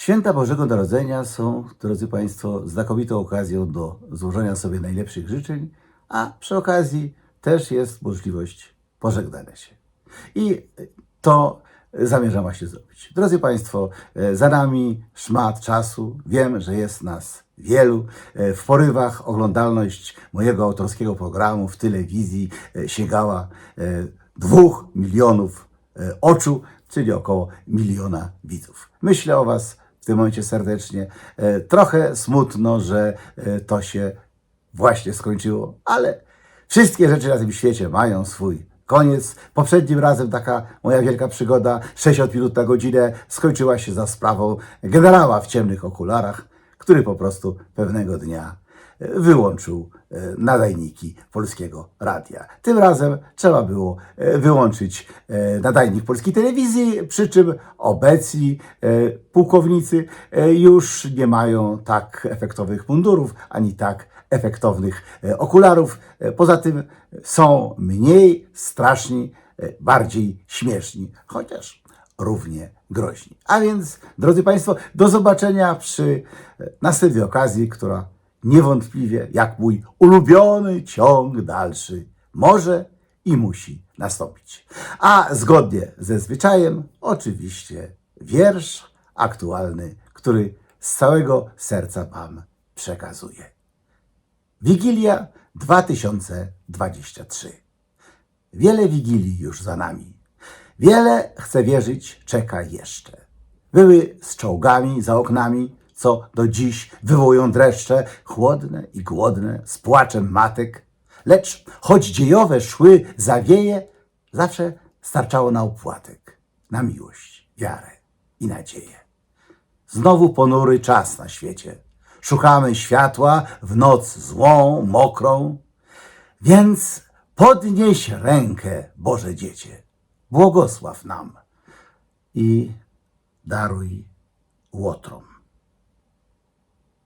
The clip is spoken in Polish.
Święta Bożego Narodzenia są, drodzy Państwo, znakomitą okazją do złożenia sobie najlepszych życzeń, a przy okazji też jest możliwość pożegnania się. I to zamierzam właśnie zrobić. Drodzy Państwo, e, za nami szmat czasu. Wiem, że jest nas wielu. E, W porywach oglądalność mojego autorskiego programu w telewizji e, sięgała dwóch milionów oczu, czyli około miliona widzów. Myślę o Was tym momencie serdecznie. E, Trochę smutno, że e, to się właśnie skończyło, ale wszystkie rzeczy na tym świecie mają swój koniec. Poprzednim razem taka moja wielka przygoda, 60 minut na godzinę, skończyła się za sprawą generała w ciemnych okularach, który po prostu pewnego dnia wyłączył e, nadajniki polskiego radia. Tym razem trzeba było e, wyłączyć e, nadajnik polskiej telewizji, przy czym obecni pułkownicy już nie mają tak efektownych mundurów, ani tak efektownych okularów. Poza tym są mniej straszni, bardziej śmieszni, chociaż równie groźni. A więc, drodzy Państwo, do zobaczenia przy następnej okazji, która niewątpliwie, jak mój ulubiony ciąg dalszy, może i musi nastąpić. A zgodnie ze zwyczajem, oczywiście, wiersz aktualny, który z całego serca Wam przekazuję. Wigilia 2023. Wiele wigilii już za nami. Wiele, chcę wierzyć, czeka jeszcze. Były z czołgami za oknami, co do dziś wywołują dreszcze, chłodne i głodne, z płaczem matek. Lecz choć dziejowe szły zawieje, zawsze starczało na opłatek, na miłość, wiarę i nadzieję. Znowu ponury czas na świecie. Szukamy światła w noc złą, mokrą. Więc podnieś rękę, Boże Dziecię, błogosław nam i daruj łotrom.